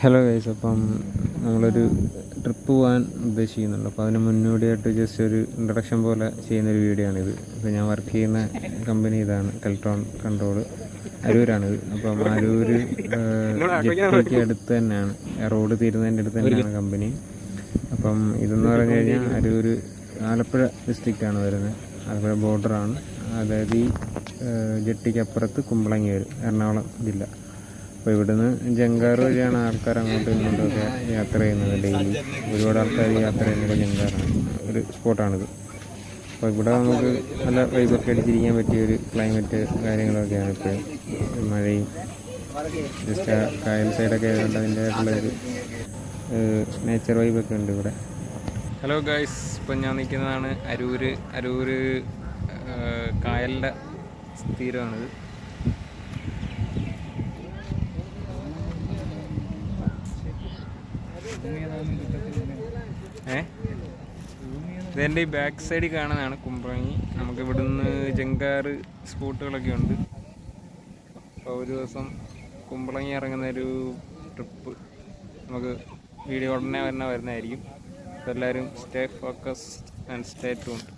Hello guys അപ്പം നമ്മളൊരു trip പോകാൻ ഉദ്ദേശിക്കുന്നുണ്ട്. അപ്പോൾ അതിന് മുന്നോടിയായിട്ട് ജസ്റ്റ് ഒരു ഇൻട്രഡക്ഷൻ പോലെ ചെയ്യുന്നൊരു വീഡിയോ ആണിത്. അപ്പോൾ ഞാൻ വർക്ക് ചെയ്യുന്ന കമ്പനി ഇതാണ് കൽട്രോൺ കൺട്രോൾ അരൂരാണിത്. അപ്പം അരൂർ ജെറ്റിക്ക് അടുത്ത് തന്നെയാണ്. റോഡ് തീരുന്നതിന്റെ അടുത്ത് തന്നെയാണ് കമ്പനി അപ്പം ഇതെന്ന് പറഞ്ഞു കഴിഞ്ഞാൽ അരൂർ ആലപ്പുഴ ഡിസ്ട്രിക്റ്റാണ് വരുന്നത്. ആലപ്പുഴ ബോർഡറാണ് അതായത് ഈ ജെട്ടിക്ക് അപ്പുറത്ത് കുമ്പളങ്ങി വരും എറണാകുളം ജില്ല. അപ്പോൾ ഇവിടുന്ന് ജങ്കാർ വഴിയാണ് ആൾക്കാർ അങ്ങോട്ടും ഇങ്ങോട്ടൊക്കെ യാത്ര ചെയ്യുന്നത്. ഡെയിലി ഒരുപാട് ആൾക്കാർ യാത്ര ചെയ്യുന്നത് ജങ്കാറാണ്. ഒരു സ്പോട്ടാണിത് അപ്പോൾ ഇവിടെ നമുക്ക് നല്ല വൈബൊക്കെ അടിച്ചിരിക്കാൻ പറ്റിയ ഒരു ക്ലൈമറ്റ് കാര്യങ്ങളൊക്കെയാണ് ഇപ്പോൾ മഴയും. ജസ്റ്റ് ആ കായൽ സൈഡൊക്കെ ആയതുകൊണ്ട് അതിന്റെതായിട്ടുള്ള ഒരു നേച്ചർ വൈബൊക്കെ ഉണ്ട് ഇവിടെ. ഹലോ ഗായ്സ് ഇപ്പം ഞാൻ നിൽക്കുന്നതാണ് അരൂര് അരൂര് കായലിന്റെ തീരമാണിത് ഇതെന്റെ ഈ ബാക്ക് സൈഡിൽ കാണുന്നതാണ് കുമ്പളങ്ങി. നമുക്ക് ഇവിടുന്ന് ജങ്കാറ് സ്പോട്ടുകളൊക്കെ ഉണ്ട്. അപ്പോൾ ഒരു ദിവസം കുമ്പളങ്ങി ഇറങ്ങുന്ന ഒരു ട്രിപ്പ് നമുക്ക് വീഡിയോ ഉടനെ തന്നെ വരുന്നതായിരിക്കും. എല്ലാവരും stay focus and stay tuned